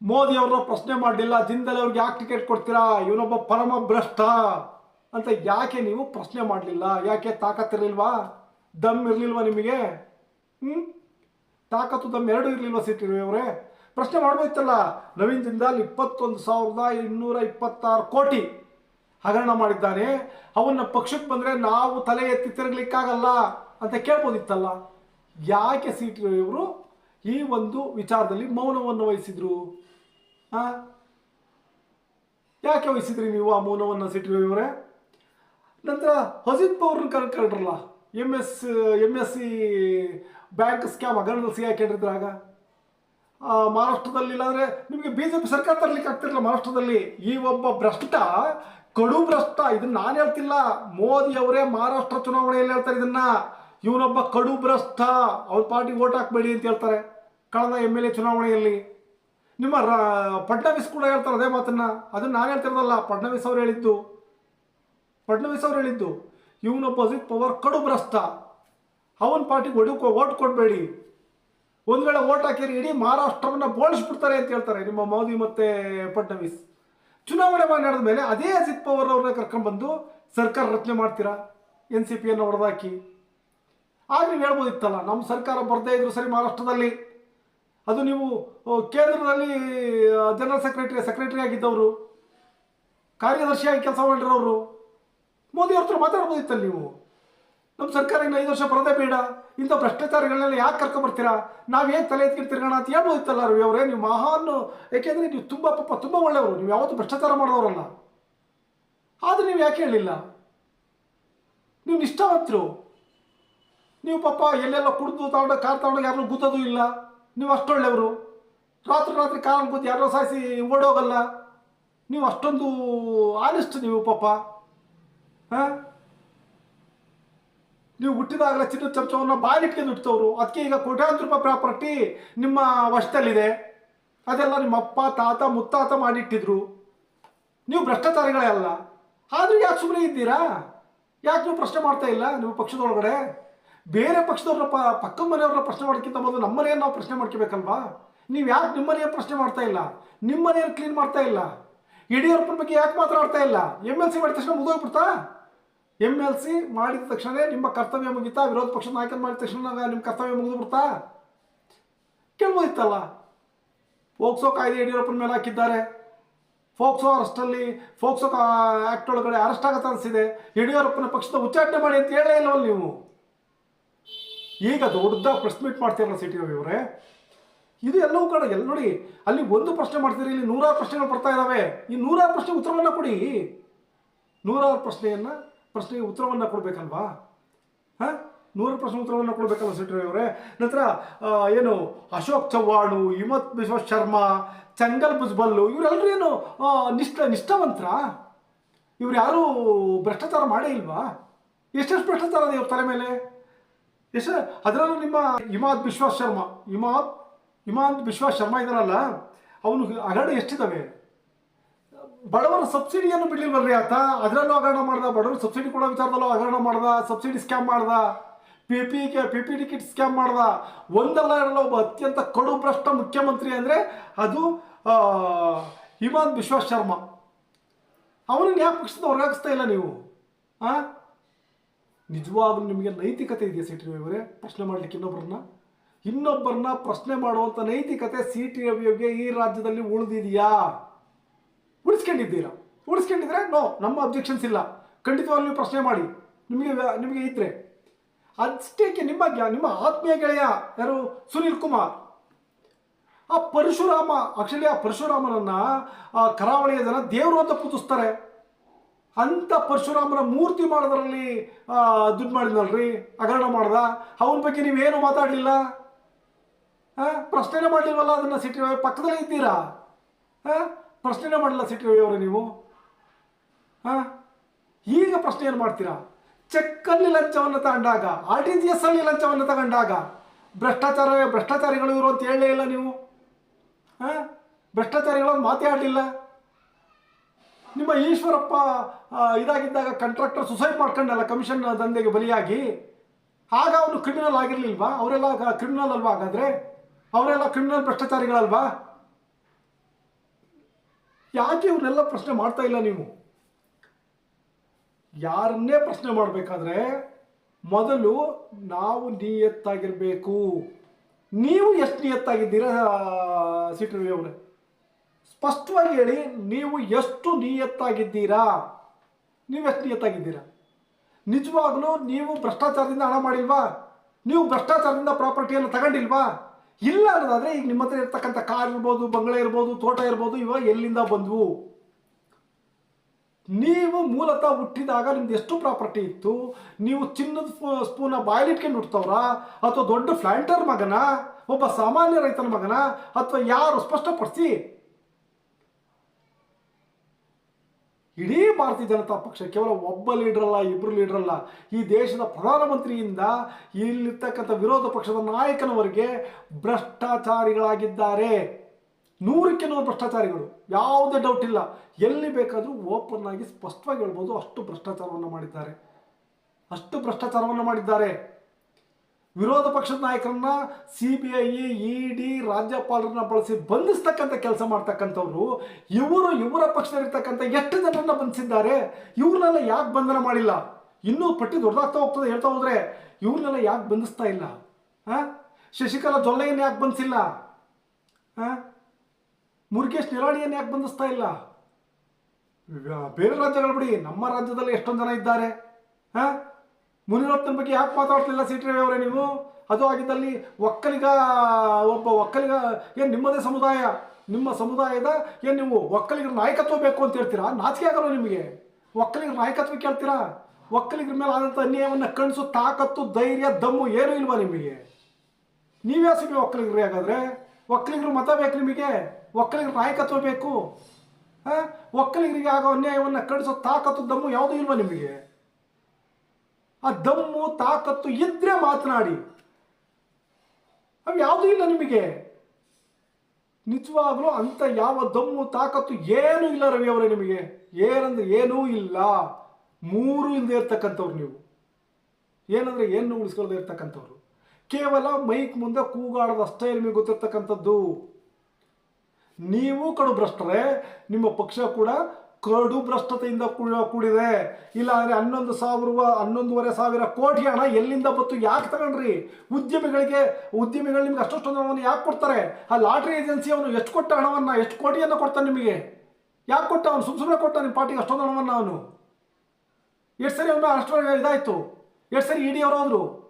ಮೋದಿ ಅವ್ರನ್ನ ಪ್ರಶ್ನೆ ಮಾಡಲಿಲ್ಲ ಜಿಂದಲ್ ಅವ್ರಿಗೆ ಯಾಕೆ ಟಿಕೆಟ್ ಕೊಡ್ತೀರಾ? ಇವನೊಬ್ಬ ಪರಮ ಭ್ರಷ್ಟ ಅಂತ ಯಾಕೆ ನೀವು ಪ್ರಶ್ನೆ ಮಾಡಲಿಲ್ಲ? ಯಾಕೆ ತಾಕತ್ತಿರಲಿಲ್ವಾ ದಮ್ ಇರ್ಲಿಲ್ವಾ ನಿಮಗೆ? ಹ್ಮ್? ತಾಕತ್ತು ಎರಡು ಇರಲಿಲ್ಲ ಸಿಟ್ಟಿರುವವರೇ ಪ್ರಶ್ನೆ ಮಾಡ್ಬೋಯ್ತಲ್ಲ ನವೀನ್ ಜಿಂದಾಲ್ ಇಪ್ಪತ್ತೊಂದು ಸಾವಿರದ ಇನ್ನೂರ ಇಪ್ಪತ್ತಾರು ಕೋಟಿ ಹಗರಣ ಮಾಡಿದ್ದಾನೆ. ಅವನ್ನ ಪಕ್ಷಕ್ಕೆ ಬಂದರೆ ನಾವು ತಲೆ ಎತ್ತಿ ತಿರುಗ್ಲಿಕ್ಕಾಗಲ್ಲ ಅಂತ ಕೇಳ್ಬೋದಿತ್ತಲ್ಲ? ಯಾಕೆ ಸಿ ಟಿ ಈ ಒಂದು ವಿಚಾರದಲ್ಲಿ ಮೌನವನ್ನು ವಹಿಸಿದ್ರು? ಯಾಕೆ ವಹಿಸಿದ್ರಿ ನೀವು ಆ ಮೌನವನ್ನು ಸಿ ಟಿ ಅವರೇ? ನಂತರ ಹಜಿತ್ ಪೌರ್ನ ಕರ್ಕೊಂಡ್ರಲ್ಲ M S M S C bank scam ಹಗರಣದಲ್ಲಿ ಸಿಗಾಕೊಂಡಿದ್ರಾಗ ಆ, ಮಹಾರಾಷ್ಟ್ರದಲ್ಲಿ ಇಲ್ಲಾಂದರೆ ನಿಮಗೆ ಪಿ ಸರ್ಕಾರ ತರಲಿಕ್ಕೆ ಆಗ್ತಿರಲಿಲ್ಲ ಮಹಾರಾಷ್ಟ್ರದಲ್ಲಿ. ಈ ಒಬ್ಬ ಭ್ರಷ್ಟ ಕಡು ಭ್ರಷ್ಟ ಇದನ್ನ ನಾನು ಹೇಳ್ತಿಲ್ಲ. ಮೋದಿ ಅವರೇ ಮಹಾರಾಷ್ಟ್ರ ಚುನಾವಣೆಯಲ್ಲಿ ಹೇಳ್ತಾರೆ ಇದನ್ನ. ಇವನೊಬ್ಬ ಕಡು ಭ್ರಷ್ಟ ಅವ್ರ ಪಾರ್ಟಿ ಓಟ್ ಹಾಕ್ಬೇಡಿ ಅಂತ ಹೇಳ್ತಾರೆ ಕಳೆದ ಎಂ ಎಲ್ ಎ ಚುನಾವಣೆಯಲ್ಲಿ. ನಿಮ್ಮ ರಾ- ಫಡ್ನವೀಸ್ ಕೂಡ ಹೇಳ್ತಾರೆ ಅದೇ ಮಾತನ್ನ. ಅದನ್ನ ನಾನು ಹೇಳ್ತಿರೋದಲ್ಲ ಫಡ್ನವೀಸ್ ಅವ್ರು ಹೇಳಿದ್ದು. ಫಡ್ನವೀಸ್ ಅವ್ರು ಹೇಳಿದ್ದು. ಇವನೊಬ್ಬ ಅಪೋಸಿಟ್ ಪವರ್ ಕಡು ಭ್ರಷ್ಟ. ಅವನ ಪಾರ್ಟಿಗೆ ಒಡಕು ಓಟ್ ಕೊಡಬೇಡಿ. ಒಂದು ವೇಳೆ ಓಟ್ ಹಾಕಿರಿ ಇಡೀ ಮಹಾರಾಷ್ಟ್ರವನ್ನ ಬೋಳಿಸ್ಬಿಡ್ತಾರೆ ಅಂತ ಹೇಳ್ತಾರೆ ನಿಮ್ಮ ಮೋದಿ ಮತ್ತೆ ಫಡ್ನವೀಸ್. ಚುನಾವಣೆ ಮಾಡಿ ನಡೆದ ಮೇಲೆ ಅದೇ ಅಜಿತ್ ಪವರ್ ಅವ್ರನ್ನ ಕರ್ಕೊಂಡ್ಬಂದು ಸರ್ಕಾರ ರಚನೆ ಮಾಡ್ತೀರಾ? ಎನ್ ಸಿ ಪಿಯನ್ನು ಹೊಡೆದಾಕಿ ಆಗ ನೀವು ಹೇಳ್ಬೋದಿತ್ತಲ್ಲ ನಮ್ಮ ಸರ್ಕಾರ ಬರದೇ ಇದ್ರು ಸರಿ ಮಹಾರಾಷ್ಟ್ರದಲ್ಲಿ. ಅದು ನೀವು ಕೇಂದ್ರದಲ್ಲಿ ಜನರಲ್ ಸೆಕ್ರೆಟರಿ ಸೆಕ್ರೆಟರಿ ಆಗಿದ್ದವರು. ಕಾರ್ಯದರ್ಶಿಯಾಗಿ ಕೆಲಸ ಮಾಡಿರೋರು. ಮೋದಿ ಅವ್ರ ಹತ್ರ ಮಾತಾಡ್ಬೋದಿತ್ತಲ್ಲ ನೀವು? ನಮ್ಮ ಸರ್ಕಾರ ಇನ್ನು ಐದು ವರ್ಷ ಬರೋದೇ ಬೇಡ. ಇಂಥ ಭ್ರಷ್ಟಾಚಾರಗಳನ್ನೆಲ್ಲ ಯಾಕೆ ಕರ್ಕೊಂಬರ್ತೀರಾ? ನಾವೇನು ತಲೆ ಎತ್ಕೊಂಡು ತಿರ್ಗೋಣ ಅಂತ ಹೇಳ್ಬೋದಿತ್ತಲ್ಲ ರವಿ ಅವರೇ. ನೀವು ಮಹಾನ್ ಯಾಕೆಂದರೆ ನೀವು ತುಂಬ ಪಾಪ, ತುಂಬ ಒಳ್ಳೆಯವರು. ನೀವು ಯಾವತ್ತೂ ಭ್ರಷ್ಟಾಚಾರ ಮಾಡೋರಲ್ಲ. ಆದರೆ ನೀವು ಯಾಕೆ ಹೇಳಿಲ್ಲ? ನೀವು ನಿಷ್ಠಾವಂತರು. ನೀವು ಪಾಪ ಎಲ್ಲೆಲ್ಲ ಕುಡಿದು ತಗೊಂಡು ಕಾರ್ ತಗೊಂಡು ಯಾರನ್ನೂ ಗುದ್ದೋದು ಇಲ್ಲ. ನೀವು ಅಷ್ಟೊಳ್ಳೆಯವರು. ರಾತ್ರಿ ರಾತ್ರಿ ಕಾಲ ಕೂತು ಯಾರೋ ಸಾಯಿಸಿ ಓಡೋಗಲ್ಲ. ನೀವು ಅಷ್ಟೊಂದು ಆನೆಸ್ಟ್ ನೀವು ಪಾಪ. ಹಾಂ? ನೀವು ಹುಟ್ಟಿದಾಗಲೇ ಚಿನ್ನದ ಚಮಚವನ್ನು ಬಾಯಿಲಿಟ್ಕೊಂಡು ಇಡ್ತವ್ರು ಅದಕ್ಕೆ ಈಗ ಕೋಟ್ಯಾಂತರ ರೂಪಾಯಿ ಪ್ರಾಪರ್ಟಿ ನಿಮ್ಮ ವಶದಲ್ಲಿದೆ. ಅದೆಲ್ಲ ನಿಮ್ಮ ಅಪ್ಪ, ತಾತ, ಮುತ್ತಾತ ಮಾಡಿಟ್ಟಿದ್ರು ನೀವು ಭ್ರಷ್ಟಾಚಾರಿಗಳೇ ಅಲ್ಲ. ಆದರೂ ಯಾಕೆ ಸುಮ್ಮನೆ ಇದ್ದೀರಾ? ಯಾಕೆ ನೀವು ಪ್ರಶ್ನೆ ಮಾಡ್ತಾ ಇಲ್ಲ ನಿಮ್ಮ ಪಕ್ಷದೊಳಗಡೆ? ಬೇರೆ ಪಕ್ಷದವ್ರನ್ನ ಪ, ಪಕ್ಕದ ಮನೆಯವ್ರನ್ನ ಪ್ರಶ್ನೆ ಮಾಡೋಕ್ಕಿಂತ ಮೊದಲು ನಮ್ಮ ಮನೆಯನ್ನು ನಾವು ಪ್ರಶ್ನೆ ಮಾಡ್ಕೋಬೇಕಲ್ವಾ? ನೀವು ಯಾಕೆ ನಿಮ್ಮ ಮನೆಯ ಪ್ರಶ್ನೆ ಮಾಡ್ತಾ ಇಲ್ಲ? ನಿಮ್ಮ ಮನೆಯನ್ನು ಕ್ಲೀನ್ ಮಾಡ್ತಾ ಇಲ್ಲ? ಯಡಿಯೂರಪ್ಪನ ಬಗ್ಗೆ ಯಾಕೆ ಮಾತನಾಡ್ತಾ ಇಲ್ಲ? ಎಂ ಎಲ್ ಸಿ ಮಾಡಿದ ತಕ್ಷಣ ಮುಗಿದೋಗ್ಬಿಡ್ತಾ? ಎಂ ಎಲ್ ಸಿ ಮಾಡಿದ ತಕ್ಷಣ ನಿಮ್ಮ ಕರ್ತವ್ಯ ಮುಗಿತಾ, ವಿರೋಧ ಪಕ್ಷದ ನಾಯಕ ಮಾಡಿದ ತಕ್ಷಣ ನಿಮ್ಮ ಕರ್ತವ್ಯ ಮುಗಿದು ಬಿಡ್ತಾ ಕೇಳ್ಬೋದಿತ್ತಲ್ಲ? ಫೋಕ್ಸೋ ಕಾಯ್ದೆ ಯಡಿಯೂರಪ್ಪನ ಮೇಲೆ ಹಾಕಿದ್ದಾರೆ. ಫೋಕ್ಸೋ ಅರೆಸ್ಟಲ್ಲಿ, ಫೋಕ್ಸೋ ಆ್ಯಕ್ಟ್ ಒಳಗಡೆ ಅರೆಸ್ಟ್ ಆಗತ್ತೆ ಅನಿಸಿದೆ. ಯಡಿಯೂರಪ್ಪನ ಪಕ್ಷದ ಉಚ್ಚಾಟನೆ ಮಾಡಿ ಅಂತ ಹೇಳೇ ಇಲ್ಲವಲ್ಲ ನೀವು? ಈಗ ದೊಡ್ಡ ಪ್ರೆಸ್ ಮೀಟ್ ಮಾಡ್ತೀರಲ್ಲ ಸಿಟಿ ರವಿ ಅವರೇ. ಇದು ಎಲ್ಲವೂ ಕಡೆ ಎಲ್ಲ ನೋಡಿ, ಅಲ್ಲಿ ಒಂದು ಪ್ರಶ್ನೆ ಮಾಡ್ತೀರಿ, ಇಲ್ಲಿ ನೂರಾರು ಪ್ರಶ್ನೆಗಳು ಬರ್ತಾ ಇದ್ದಾವೆ ಈ ನೂರಾರು ಪ್ರಶ್ನೆ ಉತ್ತರವನ್ನು ಕೊಡಿ. ನೂರಾರು ಪ್ರಶ್ನೆಯನ್ನು ಪ್ರಶ್ನೆಗೆ ಉತ್ತರವನ್ನು ಕೊಡಬೇಕಲ್ವಾ? ಹಾಂ? ನೂರು ಪ್ರಶ್ನೆ ಉತ್ತರವನ್ನು ಕೊಡಬೇಕಲ್ಲ ಸೆಟ್ರಿ ಅವರೇ? ನಂತರ ಏನು, ಅಶೋಕ್ ಚವ್ಹಾಣು, ಹಿಮತ್ ಬಿಶ್ವ ಶರ್ಮಾ, ಚಂಗಲ್ ಬುಜ್ಬಲ್ಲು ಇವರೆಲ್ಲರೂ ಏನು ನಿಷ್ಠ, ನಿಷ್ಠಾವಂತರ? ಇವ್ರು ಯಾರೂ ಭ್ರಷ್ಟಾಚಾರ ಮಾಡೇ ಇಲ್ವಾ? ಎಷ್ಟೆಷ್ಟು ಭ್ರಷ್ಟಾಚಾರ ಇದೆ ಇವ್ರ ತಲೆ ಮೇಲೆ? ಎಷ್ಟು, ಅದರಲ್ಲೂ ನಿಮ್ಮ ಹಿಮಾದ್ ವಿಶ್ವಾಸ್ ಶರ್ಮಾ, ಹಿಮಾತ್ ಹಿಮಾದ್ ವಿಶ್ವಾಸ್ ಶರ್ಮಾ ಇದಾರಲ್ಲ ಅವನು ಹಗರಣ ಎಷ್ಟಿದ್ದಾವೆ? ಬಡವರ ಸಬ್ಸಿಡಿಯನ್ನು ಬಿಡ್ಲಿಲ್ವಲ್ರಿ ಆತ? ಅದರಲ್ಲೂ ಹಗರಣ ಮಾಡ್ದ, ಬಡವರು ಸಬ್ಸಿಡಿ ಕೊಡೋ ವಿಚಾರದಲ್ಲೂ ಹಗರಣ ಮಾಡ್ದ, ಸಬ್ಸಿಡಿ ಸ್ಕ್ಯಾಮ್ ಮಾಡ್ದ P P K P P ticket scam ಮಾಡ್ದ. ಒಂದಲ್ಲ ಎರಡಲ್ಲ ಒಬ್ಬ ಅತ್ಯಂತ ಕಡು ಭ್ರಷ್ಟ ಮುಖ್ಯಮಂತ್ರಿ ಅಂದರೆ ಅದು ಹಿಮಾಂತ್ ವಿಶ್ವಾಸ್ ಶರ್ಮಾ. ಅವನನ್ನು ಯಾವ ಪಕ್ಷದ ಹೊರಗಾಗಿಸ್ತಾ ಇಲ್ಲ ನೀವು? ಹಾಂ ನಿಜವಾಗ್ಲೂ ನಿಮಗೆ ನೈತಿಕತೆ ಇದೆಯಾ ಸಿ ಟಿ ರವಿಯವರೇ ಪ್ರಶ್ನೆ ಮಾಡಲಿಕ್ಕೆ ಇನ್ನೊಬ್ಬರನ್ನ ಇನ್ನೊಬ್ಬರನ್ನ ಪ್ರಶ್ನೆ ಮಾಡುವಂಥ ನೈತಿಕತೆ ಸಿ ಟಿ ರವಿಯವರಿಗೆ ಈ ರಾಜ್ಯದಲ್ಲಿ ಉಳಿದಿದೆಯಾ? ಉಳಿಸ್ಕೊಂಡಿದ್ದೀರಾ? ಉಳಿಸ್ಕೊಂಡಿದ್ರೆ ನೋ ನಮ್ಮ ಅಬ್ಜೆಕ್ಷನ್ಸ್ ಇಲ್ಲ. ಖಂಡಿತವಾಗ್ಲೂ ಪ್ರಶ್ನೆ ಮಾಡಿ. ನಿಮಗೆ ನಿಮಗೆ ಇದ್ರೆ. ಅಷ್ಟೇಕೆ ನಿಮ್ಮ ನಿಮ್ಮ ಆತ್ಮೀಯ ಗೆಳೆಯ ಯಾರು? ಸುನಿಲ್ ಕುಮಾರ್. ಆ ಪರಶುರಾಮ ಆಕ್ಚುಲಿ ಆ ಪರಶುರಾಮನನ್ನ ಆ ಕರಾವಳಿಯ ಜನ ದೇವರು ಅಂತ ಪೂಜಿಸ್ತಾರೆ ಅಂಥ ಪರಶುರಾಮನ ಮೂರ್ತಿ ಮಾಡೋದ್ರಲ್ಲಿ ದುಡ್ಡು ಮಾಡಿದ್ನಲ್ರಿ? ಹಗರಣ ಮಾಡ್ದ? ಅವನ ಬಗ್ಗೆ ನೀವೇನು ಮಾತಾಡಲಿಲ್ಲ? ಪ್ರಶ್ನೆನೇ ಮಾಡಲಿಲ್ವಲ್ಲ ಅದನ್ನ ಸಿಟಿ ಪಕ್ಕದಲ್ಲೇ ಇದ್ದೀರಾ? ಆ? ಪ್ರಶ್ನೆನೇ ಮಾಡಿಲ್ಲ ಸಿಟಿ ಅವರು ನೀವು. ಹಾ? ಈಗ ಪ್ರಶ್ನೆ ಏನು ಮಾಡ್ತೀರಾ? ಚೆಕ್ಕಲ್ಲಿ ಲಂಚವನ್ನು ತಗೊಂಡಾಗ, ಆರ್ ಟಿ ಜಿ ಎಸ್ ಅಲ್ಲಿ ಲಂಚವನ್ನು ತಗೊಂಡಾಗ ಭ್ರಷ್ಟಾಚಾರ ಭ್ರಷ್ಟಾಚಾರಿಗಳು ಇವರು ಅಂತ ಹೇಳಲೇ ಇಲ್ಲ ನೀವು. ಹಾ? ಭ್ರಷ್ಟಾಚಾರಿಗಳು ಮಾತೇ ಆಡಲಿಲ್ಲ. ನಿಮ್ಮ ಈಶ್ವರಪ್ಪ ಇದಾಗಿದ್ದಾಗ ಕಾಂಟ್ರಾಕ್ಟರ್ ಸುಸೈಡ್ ಮಾಡ್ಕೊಂಡಲ್ಲ ಕಮಿಷನ್ ದಂಧೆಗೆ ಬಲಿಯಾಗಿ. ಆಗ ಅವನು ಕ್ರಿಮಿನಲ್ ಆಗಿರ್ಲಿಲ್ವಾ? ಅವರೆಲ್ಲ ಕ್ರಿಮಿನಲ್ ಅಲ್ವಾ ಹಾಗಾದ್ರೆ? ಅವರೆಲ್ಲ ಕ್ರಿಮಿನಲ್ ಭ್ರಷ್ಟಾಚಾರಿಗಳಲ್ವಾ? ಯಾಕೆ ಇವ್ರನ್ನೆಲ್ಲ ಪ್ರಶ್ನೆ ಮಾಡ್ತಾ ಇಲ್ಲ ನೀವು? ಯಾರನ್ನೇ ಪ್ರಶ್ನೆ ಮಾಡಬೇಕಾದ್ರೆ ಮೊದಲು ನಾವು ನಿಯತ್ತಾಗಿರಬೇಕು. ನೀವು ಎಷ್ಟು ನಿಯತ್ತಾಗಿದ್ದೀರಾ ಸಿಟಿ ಅವರೇ? ಸ್ಪಷ್ಟವಾಗಿ ಹೇಳಿ, ನೀವು ಎಷ್ಟು ನಿಯತ್ತಾಗಿದ್ದೀರಾ? ನೀವು ಎಷ್ಟು ನಿಯತ್ತಾಗಿದ್ದೀರಾ? ನಿಜವಾಗ್ಲೂ ನೀವು ಭ್ರಷ್ಟಾಚಾರದಿಂದ ಹಣ ಮಾಡಿಲ್ವಾ? ನೀವು ಭ್ರಷ್ಟಾಚಾರದಿಂದ ಪ್ರಾಪರ್ಟಿಯನ್ನು ತಗೊಂಡಿಲ್ವಾ? ಇಲ್ಲ ಅನ್ನೋದಾದ್ರೆ ಈಗ ನಿಮ್ಮ ಹತ್ರ ಇರ್ತಕ್ಕಂಥ ಕಾರ್ ಇರ್ಬೋದು, ಬಂಗಲೆ ಇರ್ಬೋದು, ತೋಟ ಇರ್ಬೋದು ಇವಾಗ ಎಲ್ಲಿಂದ ಬಂದವು? ನೀವು ಮೂಲತಃ ಹುಟ್ಟಿದಾಗ ನಿಮ್ದು ಎಷ್ಟು ಪ್ರಾಪರ್ಟಿ ಇತ್ತು? ನೀವು ಚಿನ್ನದ ಸ್ಪೂ- ಸ್ಪೂನ ಬಾಯ್ಲಿಟ್ಕೊಂಡು ಹುಟ್ಟವ್ರ ಅಥವಾ ದೊಡ್ಡ ಫ್ಲಾಂಟರ್ ಮಗನ? ಒಬ್ಬ ಸಾಮಾನ್ಯ ರೈತನ ಮಗನ? ಅಥವಾ ಯಾರು? ಸ್ಪಷ್ಟಪಡಿಸಿ. ಇಡೀ ಭಾರತೀಯ ಜನತಾ ಪಕ್ಷ ಕೇವಲ ಒಬ್ಬ ಲೀಡರ್ ಅಲ್ಲ ಇಬ್ಬರು ಲೀಡರ್ ಅಲ್ಲ, ಈ ದೇಶದ ಪ್ರಧಾನಮಂತ್ರಿಯಿಂದ ಇಲ್ಲಿರ್ತಕ್ಕಂಥ ವಿರೋಧ ಪಕ್ಷದ ನಾಯಕನವರೆಗೆ ಭ್ರಷ್ಟಾಚಾರಿಗಳಾಗಿದ್ದಾರೆ. ನೂರಕ್ಕೆ ನೂರು ಭ್ರಷ್ಟಾಚಾರಿಗಳು. ಯಾವುದೇ ಡೌಟ್ ಇಲ್ಲ. ಎಲ್ಲಿ ಬೇಕಾದರೂ ಓಪನ್ ಆಗಿ ಸ್ಪಷ್ಟವಾಗಿ ಹೇಳ್ಬೋದು ಅಷ್ಟು ಭ್ರಷ್ಟಾಚಾರವನ್ನು ಮಾಡಿದ್ದಾರೆ. ಅಷ್ಟು ಭ್ರಷ್ಟಾಚಾರವನ್ನು ಮಾಡಿದ್ದಾರೆ. ವಿರೋಧ ಪಕ್ಷದ ನಾಯಕರನ್ನ C B I E D ರಾಜ್ಯಪಾಲರನ್ನ ಬಳಸಿ ಬಂಧಿಸ್ತಕ್ಕಂಥ ಕೆಲಸ ಮಾಡ್ತಕ್ಕಂಥವ್ರು, ಇವರು ಇವರ ಪಕ್ಷದಲ್ಲಿರ್ತಕ್ಕಂಥ ಎಷ್ಟು ಜನರನ್ನ ಬಂಧಿಸಿದ್ದಾರೆ, ಇವ್ರನ್ನೆಲ್ಲ ಯಾಕೆ ಬಂಧನ ಮಾಡಿಲ್ಲ? ಇನ್ನೂ ಪಟ್ಟಿ ದೊಡ್ಡದಾಗ್ತಾ ಹೋಗ್ತದೆ ಹೇಳ್ತಾ ಹೋದ್ರೆ, ಇವ್ರನ್ನೆಲ್ಲ ಯಾಕೆ ಬಂಧಿಸ್ತಾ ಇಲ್ಲ? ಹಾಂ ಶಶಿಕಲಾ ಜೊಲ್ಲೆಯನ್ನು ಯಾಕೆ ಬಂಧಿಸಿಲ್ಲ? ಹಾಂ ಮುರುಗೇಶ್ ನಿರಾಣಿಯನ್ನು ಯಾಕೆ ಬಂಧಿಸ್ತಾ ಇಲ್ಲ? ಬೇರೆ ರಾಜ್ಯಗಳ ಬಿಡಿ, ನಮ್ಮ ರಾಜ್ಯದಲ್ಲಿ ಎಷ್ಟೊಂದು ಜನ ಇದ್ದಾರೆ? ಹಾ ಮುನಿರತ್ನ ಬಗ್ಗೆ ಯಾಕೆ ಮಾತಾಡ್ತಿಲ್ಲ ಸಿ ಟಿ ರವಿ ಅವರೇ ನೀವು? ಅದು ಆಗಿದ್ದಲ್ಲಿ ಒಕ್ಕಲಿಗ, ಒಬ್ಬ ಒಕ್ಕಲಿಗ, ಏನು ನಿಮ್ಮದೇ ಸಮುದಾಯ? ನಿಮ್ಮ ಸಮುದಾಯದ ಏನು ನೀವು ಒಕ್ಕಲಿಗರ ನಾಯಕತ್ವ ಬೇಕು ಅಂತ ಹೇಳ್ತೀರಾ? ನಾಚಿಕೆ ಆಗಲ್ಲ ನಿಮಗೆ? ಒಕ್ಕಲಿಗರ ನಾಯಕತ್ವ ಕೇಳ್ತೀರಾ? ಒಕ್ಕಲಿಗರ ಮೇಲೆ ಆದಂಥ ಅನ್ಯಾಯವನ್ನು ಕಣಿಸು, ತಾಕತ್ತು, ಧೈರ್ಯ, ದಮ್ಮು ಏನೂ ಇಲ್ವಾ ನಿಮಗೆ? ನೀವೇ ಸಿಗಿ ಒಕ್ಕಲಿಗರು ಹಾಗಾದರೆ? ಒಕ್ಕಲಿಗರು ಮತ ಬೇಕು ನಿಮಗೆ? ಒಕ್ಕಲಿಗರ ನಾಯಕತ್ವ ಬೇಕು? ಹಾಂ? ಒಕ್ಕಲಿಗರಿಗೆ ಆಗೋ ಅನ್ಯಾಯವನ್ನು ಕಡಿಸೋ ತಾಕತ್ತು, ದಮ್ಮು ಯಾವುದೂ ಇಲ್ವಾ ನಿಮಗೆ? ಆ ದಮ್ಮು, ತಾಕತ್ತು ಇದ್ರೆ ಮಾತನಾಡಿ. ಅವು ಯಾವುದೂ ಇಲ್ಲ ನಿಮಗೆ. ನಿಜವಾಗ್ಲೂ ಅಂತ ಯಾವ ದಮ್ಮು, ತಾಕತ್ತು ಏನೂ ಇಲ್ಲ ರವಿ ಅವರೇ ನಿಮಗೆ. ಏನಂದ್ರೆ ಏನೂ ಇಲ್ಲ. ಮೂರು ಇಲ್ಲದೆ ಇರ್ತಕ್ಕಂಥವ್ರು ನೀವು. ಏನಂದ್ರೆ ಏನು ಉಳಿಸ್ಕೊಳ್ಳದೆ ಇರ್ತಕ್ಕಂಥವ್ರು. ಕೇವಲ ಮೈಕ್ ಮುಂದೆ ಕೂಗಾಡೋದಷ್ಟೇ ನಿಮಗೆ ಗೊತ್ತಿರ್ತಕ್ಕಂಥದ್ದು. ನೀವು ಕಡು ಭ್ರಷ್ಟರೇ ನಿಮ್ಮ ಪಕ್ಷ ಕೂಡ ಕಡು ಭ್ರಷ್ಟತೆಯಿಂದ ಕೂಡ- ಕೂಡಿದೆ. ಇಲ್ಲ ಅಂದ್ರೆ ಹನ್ನೊಂದು ಸಾವಿರ ಹನ್ನೊಂದುವರೆ ಸಾವಿರ ಕೋಟಿ ಹಣ ಎಲ್ಲಿಂದ ಬತ್ತು ಯಾಕೆ ತಗೊಂಡ್ರಿ? ಉದ್ಯಮಿಗಳಿಗೆ, ಉದ್ಯಮಿಗಳು ನಿಮ್ಗೆ ಅಷ್ಟೊಷ್ಟೊಂದು ಹಣವನ್ನು ಯಾಕೆ ಕೊಡ್ತಾರೆ? ಆ ಲಾಟ್ರಿ ಏಜೆನ್ಸಿ ಅವನು ಎಷ್ಟು ಕೊಟ್ಟ ಹಣವನ್ನು, ಎಷ್ಟು ಕೋಟಿಯನ್ನು ಕೊಡ್ತಾನೆ ನಿಮಗೆ? ಯಾಕೆ ಕೊಟ್ಟ ಅವನು? ಸುಮ್ಮ ಸುಮ್ಮನೆ ಕೊಟ್ಟ ನಿಮ್ಮ ಪಾರ್ಟಿಗೆ ಅಷ್ಟೊಂದು ಹಣವನ್ನು ಅವನು? ಎಷ್ಟು ಸರಿ ಅವನು ಅಷ್ಟು ಇದಾಯ್ತು? ಎಷ್ಟು ಸರಿ ಇಡಿ ಅವರು ಅವರಾದರು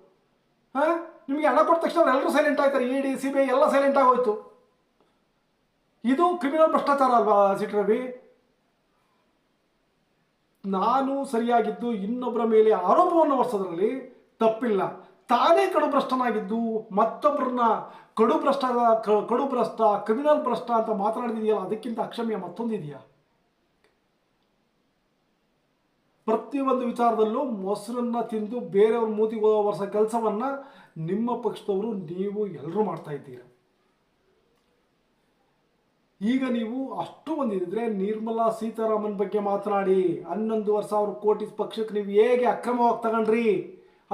ಹಾಂ? ನಿಮಗೆ ಹಣ ಕೊಟ್ಟ ತಕ್ಷಣ ಎಲ್ಲರೂ ಸೈಲೆಂಟ್ ಆಗ್ತಾರೆ E D, C B I ಎಲ್ಲ ಸೈಲೆಂಟ್ ಆಗೋಯ್ತು ಇದು ಕ್ರಿಮಿನಲ್ ಭ್ರಷ್ಟಾಚಾರ ಅಲ್ವಾ ಸಿಟಿ ರವಿ ನಾನು ಸರಿಯಾಗಿದ್ದು ಇನ್ನೊಬ್ಬರ ಮೇಲೆ ಆರೋಪವನ್ನು ಹೊರಿಸೋದ್ರಲ್ಲಿ ತಪ್ಪಿಲ್ಲ. ತಾನೇ ಕಡುಭ್ರಷ್ಟನಾಗಿದ್ದು ಮತ್ತೊಬ್ಬರನ್ನ ಕಡು ಭ್ರಷ್ಟ ಕಡು ಭ್ರಷ್ಟ ಕ್ರಿಮಿನಲ್ ಭ್ರಷ್ಟ ಅಂತ ಮಾತನಾಡಿದೆಯಲ್ಲ, ಅದಕ್ಕಿಂತ ಅಕ್ಷಮ್ಯ ಮತ್ತೊಂದಿದೆಯಾ? ಪ್ರತಿಯೊಂದು ವಿಚಾರದಲ್ಲೂ ಮೊಸರನ್ನ ತಿಂದು ಬೇರೆಯವ್ರ ಮೂತಿಗೆ ವರ್ಷ ಕೆಲಸವನ್ನ ನಿಮ್ಮ ಪಕ್ಷದವರು ನೀವು ಎಲ್ಲರೂ ಮಾಡ್ತಾ ಇದ್ದೀರಾ? ಈಗ ನೀವು ಅಷ್ಟು ಬಂದಿದ್ರೆ ನಿರ್ಮಲಾ ಸೀತಾರಾಮನ್ ಬಗ್ಗೆ ಮಾತನಾಡಿ. ಹನ್ನೊಂದುವರೆ ಸಾವಿರ ಕೋಟಿ ಪಕ್ಷಕ್ಕೆ ನೀವು ಹೇಗೆ ಅಕ್ರಮವಾಗಿ ತಗೊಂಡ್ರಿ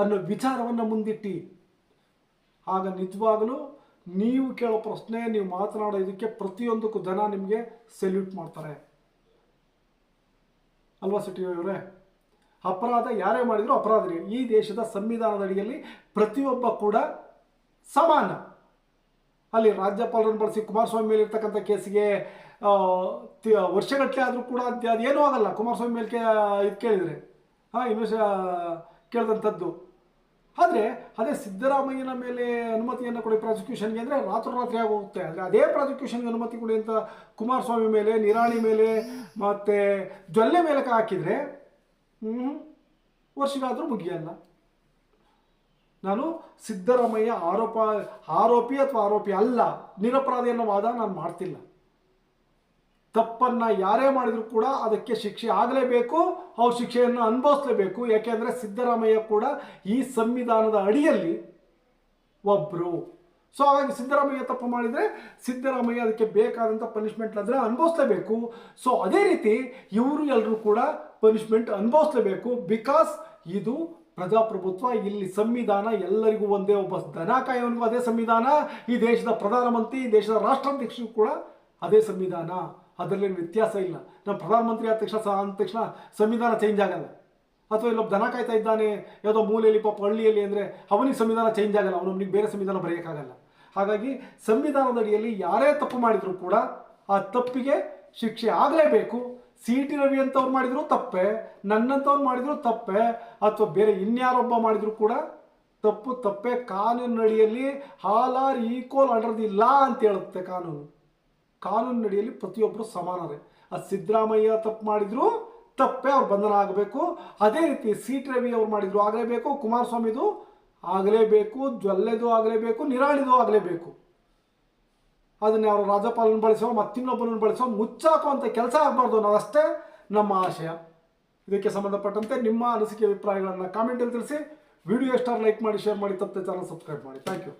ಅನ್ನೋ ವಿಚಾರವನ್ನು ಮುಂದಿಟ್ಟಿ. ಆಗ ನಿಜವಾಗಲೂ ನೀವು ಕೇಳೋ ಪ್ರಶ್ನೆ, ನೀವು ಮಾತನಾಡೋ ಇದಕ್ಕೆ ಪ್ರತಿಯೊಂದಕ್ಕೂ ಜನ ನಿಮಗೆ ಸೆಲ್ಯೂಟ್ ಮಾಡ್ತಾರೆ. ಅಲ್ವಾ ಸಿಟಿ ಅವರೇ? ಅಪರಾಧ ಯಾರೇ ಮಾಡಿದ್ರು ಅಪರಾಧನೇ. ಈ ದೇಶದ ಸಂವಿಧಾನದ ಅಡಿಯಲ್ಲಿ ಪ್ರತಿಯೊಬ್ಬ ಕೂಡ ಸಮಾನ. ಅಲ್ಲಿ ರಾಜ್ಯಪಾಲರನ್ನು ಬಳಸಿ ಕುಮಾರಸ್ವಾಮಿ ಮೇಲೆ ಇರ್ತಕ್ಕಂಥ ಕೇಸಿಗೆ ವರ್ಷಗಟ್ಟಲೆ ಆದರೂ ಕೂಡ ಅದು ಅದೇನೂ ಆಗಲ್ಲ. ಕುಮಾರಸ್ವಾಮಿ ಮೇಲೆ ಕೇ, ಇದು ಕೇಳಿದರೆ. ಹಾಂ ಇನ್ವೆಸ್ ಕೇಳಿದಂಥದ್ದು. ಆದರೆ, ಅದೇ ಸಿದ್ದರಾಮಯ್ಯನ ಮೇಲೆ ಅನುಮತಿಯನ್ನು ಕೊಡಿ ಪ್ರಾಸಿಕ್ಯೂಷನ್ಗೆ ಅಂದರೆ ರಾತ್ರೋರಾತ್ರಿ ಆಗೋಗುತ್ತೆ. ಅಂದರೆ ಅದೇ ಪ್ರಾಸಿಕ್ಯೂಷನ್ಗೆ ಅನುಮತಿ ಕೊಡಿ ಅಂತ ಕುಮಾರಸ್ವಾಮಿ ಮೇಲೆ ನಿರಾಣಿ ಮೇಲೆ, ಮತ್ತು ಜೊಲ್ಲೆ ಮೇಲೆ ಹಾಕಿದರೆ ವರ್ಷಗಾದರೂ ಮುಗಿಯಲ್ಲ. ನಾನು ಸಿದ್ದರಾಮಯ್ಯ ಆರೋಪ, ಆರೋಪಿ ಅಥವಾ ಆರೋಪಿ ಅಲ್ಲ, ನಿರಪರಾಧಿ ಅನ್ನೋ ವಾದ ನಾನು ಮಾಡ್ತಿಲ್ಲ. ತಪ್ಪನ್ನ ಯಾರೇ ಮಾಡಿದರೂ ಕೂಡ ಅದಕ್ಕೆ ಶಿಕ್ಷೆ ಆಗಲೇಬೇಕು, ಅವ್ರ ಶಿಕ್ಷೆಯನ್ನು ಅನುಭವಿಸಲೇಬೇಕು. ಯಾಕೆಂದರೆ ಸಿದ್ದರಾಮಯ್ಯ ಕೂಡ ಈ ಸಂವಿಧಾನದ ಅಡಿಯಲ್ಲಿ ಒಬ್ಬರು ಸೊ ಹಾಗಾಗಿ ಸಿದ್ದರಾಮಯ್ಯ ತಪ್ಪು ಮಾಡಿದರೆ ಸಿದ್ದರಾಮಯ್ಯ ಅದಕ್ಕೆ ಬೇಕಾದಂಥ ಪನಿಷ್ಮೆಂಟ್ ಆದ್ರೆ ಅನುಭವಿಸಲೇಬೇಕು. ಸೊ ಅದೇ ರೀತಿ ಇವರು ಎಲ್ಲರೂ ಕೂಡ ಪನಿಷ್ಮೆಂಟ್ ಅನುಭವಿಸಲೇಬೇಕು ಬಿಕಾಸ್ ಇದು ಪ್ರಜಾಪ್ರಭುತ್ವ, ಇಲ್ಲಿ ಸಂವಿಧಾನ, ಎಲ್ಲರಿಗೂ ಒಂದೇ ಒಬ್ಬ ದನ ಕಾಯೋನಿಗೂ ಅದೇ ಸಂವಿಧಾನ. ಈ ದೇಶದ ಪ್ರಧಾನಮಂತ್ರಿ, ಈ ದೇಶದ ರಾಷ್ಟ್ರಾಧ್ಯಕ್ಷರು ಕೂಡ ಅದೇ ಸಂವಿಧಾನ. ಅದರಲ್ಲೇನು ವ್ಯತ್ಯಾಸ ಇಲ್ಲ. ನಮ್ಮ ಪ್ರಧಾನಮಂತ್ರಿ ಆದ ತಕ್ಷಣ ಅಂದ ತಕ್ಷಣ ಸಂವಿಧಾನ ಚೇಂಜ್ ಆಗಲ್ಲ. ಅಥವಾ ಇಲ್ಲೊಬ್ಬ ದನ ಕಾಯ್ತಾ ಇದ್ದಾನೆ, ಯಾವುದೋ ಮೂಲೆಯಲ್ಲಿ ಪಾಪ ಹಳ್ಳಿಯಲ್ಲಿ ಅಂದರೆ ಅವನಿಗೆ ಸಂವಿಧಾನ ಚೇಂಜ್ ಆಗಲ್ಲ. ಅವನಿಗೆ ಬೇರೆ ಸಂವಿಧಾನ ಬರೆಯೋಕ್ಕಾಗಲ್ಲ. ಹಾಗಾಗಿ ಸಂವಿಧಾನದ ಅಡಿಯಲ್ಲಿ ಯಾರೇ ತಪ್ಪು ಮಾಡಿದರೂ ಕೂಡ ಆ ತಪ್ಪಿಗೆ ಶಿಕ್ಷೆ ಆಗಲೇಬೇಕು. ಸಿ ಟಿ ರವಿ ಅಂತವ್ರು ಮಾಡಿದ್ರು ತಪ್ಪೆ ನನ್ನಂಥವ್ರು ಮಾಡಿದ್ರು ತಪ್ಪೆ, ಅಥವಾ ಬೇರೆ ಇನ್ಯಾರೊಬ್ಬ ಮಾಡಿದ್ರು ಕೂಡ ತಪ್ಪು, ತಪ್ಪೆ ಕಾನೂನಿನಡಿಯಲ್ಲಿ ಹಾಲ್ ಆರ್ ಈಕ್ವಲ್ ಅಂಡರ್ ಅಂತ ಹೇಳುತ್ತೆ ಕಾನೂನು. ಕಾನೂನಿನಡಿಯಲ್ಲಿ ಪ್ರತಿಯೊಬ್ಬರು ಸಮಾನರೇ. ಅದು ಸಿದ್ದರಾಮಯ್ಯ ತಪ್ಪು ಮಾಡಿದ್ರು, ತಪ್ಪೇ ಅವ್ರು ಬಂಧನ ಆಗಬೇಕು. ಅದೇ ರೀತಿ ಸಿ ಟಿ ರವಿ ಅವ್ರು ಮಾಡಿದ್ರು ಆಗಲೇಬೇಕು, ಕುಮಾರಸ್ವಾಮಿದು ಆಗಲೇಬೇಕು, ಜ್ವಲ್ಲೆದು ಆಗಲೇಬೇಕು ನಿರಾಳಿದು ಆಗಲೇಬೇಕು. ಅದನ್ನ ಅವರು ರಾಜ್ಯಪಾಲನ ಬಳಸೋ, ಮತ್ತಿನ್ನೊಬ್ಬನನ್ನು ಬಳಸೋ ಮುಚ್ಚಾಕುವಂಥ ಕೆಲಸ ಆಗಬಾರ್ದು ಅನ್ನೋದಷ್ಟೇ ನಮ್ಮ ಆಶಯ. ಇದಕ್ಕೆ ಸಂಬಂಧಪಟ್ಟಂತೆ ನಿಮ್ಮ ಅನಿಸಿಕೆ, ಅಭಿಪ್ರಾಯಗಳನ್ನು ಕಾಮೆಂಟಲ್ಲಿ ತಿಳಿಸಿ. ವಿಡಿಯೋ ಎಷ್ಟಾರು ಲೈಕ್ ಮಾಡಿ ಶೇರ್ ಮಾಡಿ, ತಪ್ಪದೆ ಚಾನಲ್ ಸಬ್ಸ್ಕ್ರೈಬ್ ಮಾಡಿ. Thank you